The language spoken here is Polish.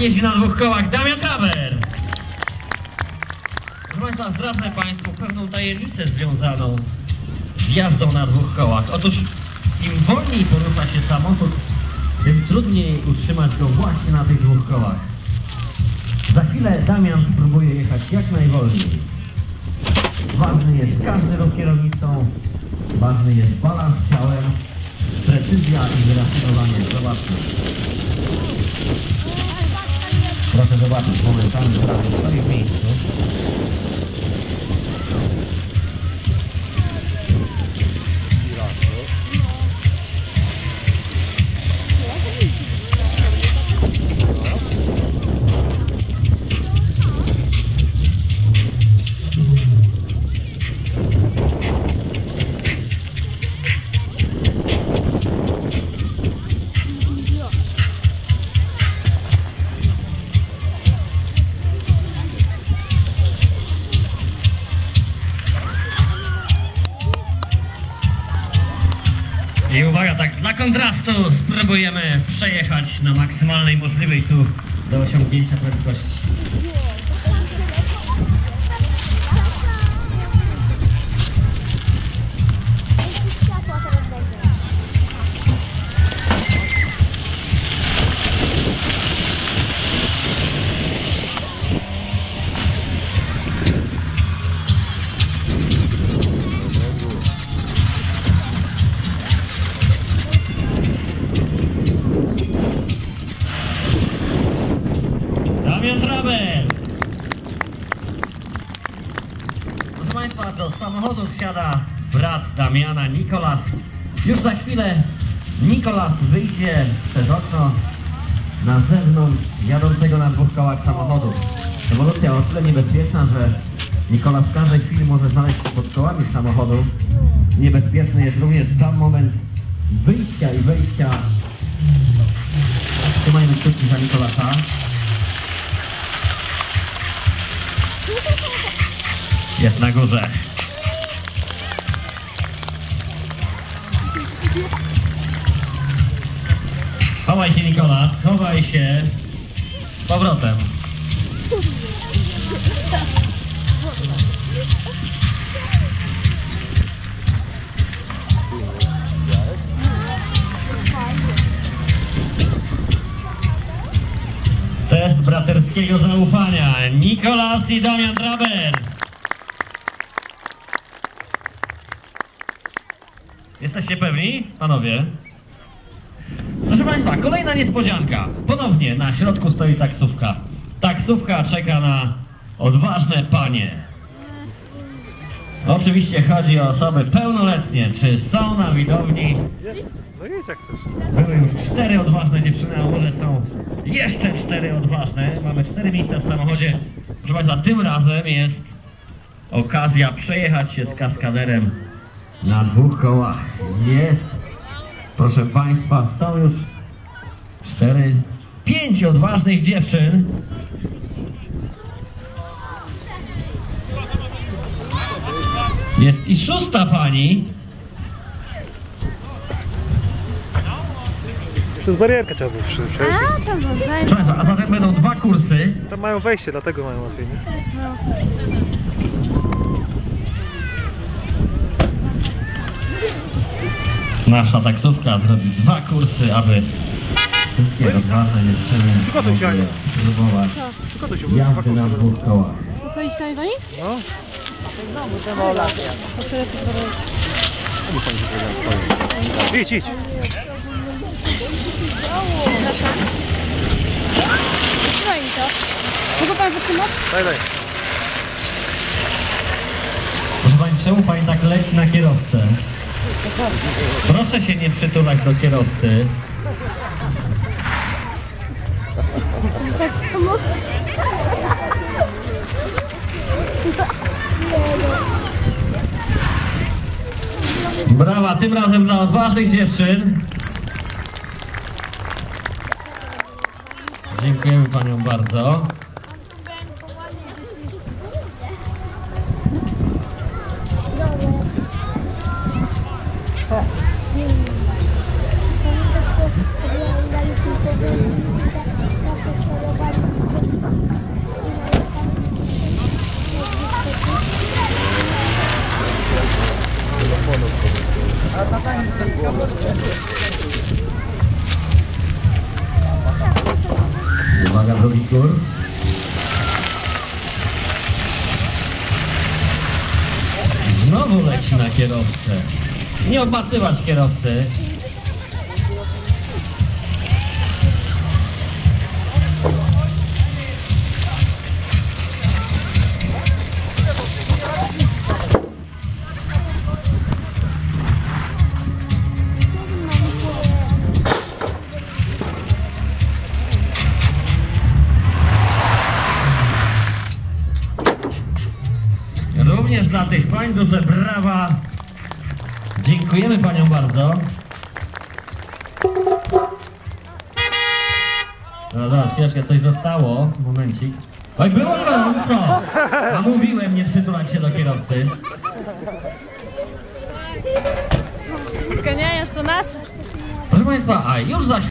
jeździ na dwóch kołach Damian Traber. Proszę Państwa, zdradzę Państwu pewną tajemnicę związaną z jazdą na dwóch kołach. Otóż im wolniej porusza się samochód, tym trudniej utrzymać go właśnie na tych dwóch kołach. Za chwilę Damian spróbuje jechać jak najwolniej. Ważny jest każdy ruch kierownicą, ważny jest balans ciałem, precyzja i wyrafinowanie. Zobaczmy. Proszę zobaczyć, momentami prawie stoi w uwaga, tak dla kontrastu spróbujemy przejechać na maksymalnej możliwej tu do osiągnięcia prędkości. Państwa, do samochodu wsiada brat Damiana, Nikolas. Już za chwilę Nikolas wyjdzie przez okno na zewnątrz jadącego na dwóch kołach samochodu. Rewolucja o tyle niebezpieczna, że Nikolas w każdej chwili może znaleźć się pod kołami samochodu. Niebezpieczny jest również sam moment wyjścia i wejścia. Trzymajmy kciuki za Nikolasa. Jest na górze. Chowaj się Nikolas, chowaj się. Z powrotem. Test braterskiego zaufania. Nikolas i Damian Draber. Jesteście pewni, panowie? Proszę Państwa, kolejna niespodzianka. Ponownie na środku stoi taksówka. Taksówka czeka na odważne panie. Oczywiście chodzi o osoby pełnoletnie. Czy są na widowni? No chcesz. Były już cztery odważne dziewczyny, a może są jeszcze cztery odważne. Mamy cztery miejsca w samochodzie. Proszę Państwa, tym razem jest okazja przejechać się z kaskaderem na dwóch kołach. Jest. Proszę Państwa, są już cztery, pięć odważnych dziewczyn. Jest i szósta pani. Przez barierkę trzeba było przy- przejść. A, to. Proszę Państwa, a zatem będą dwa kursy. Tam mają wejście, dlatego mają łatwiej, nie? Nasza taksówka zrobi dwa kursy, aby wszystkie odważne dziewczyny Przygotuj się, Ania. spróbować Tylko to się jazdy na dwóch kołach. To co, iść do nich? No, To tyle tylko idź, idź. Trzymaj mi to. Mogę pan wytrzymać? Daj, daj. Proszę Pani, czemu Pani tak leci na kierowcę? Proszę się nie przytulać do kierowcy. Brawa, tym razem dla odważnych dziewczyn. Dziękujemy Paniom bardzo. Uwaga, drugi kurs. Znowu leci na kierowcę. Nie obmacywać kierowcy. Również dla tych pań duże brawa. Dziękujemy paniom bardzo. No zaraz, chwileczkę, coś zostało. Momencik. Oj, było gorąco! A mówiłem, nie przytulać się do kierowcy. Zganiasz to nasze. Proszę Państwa, a już za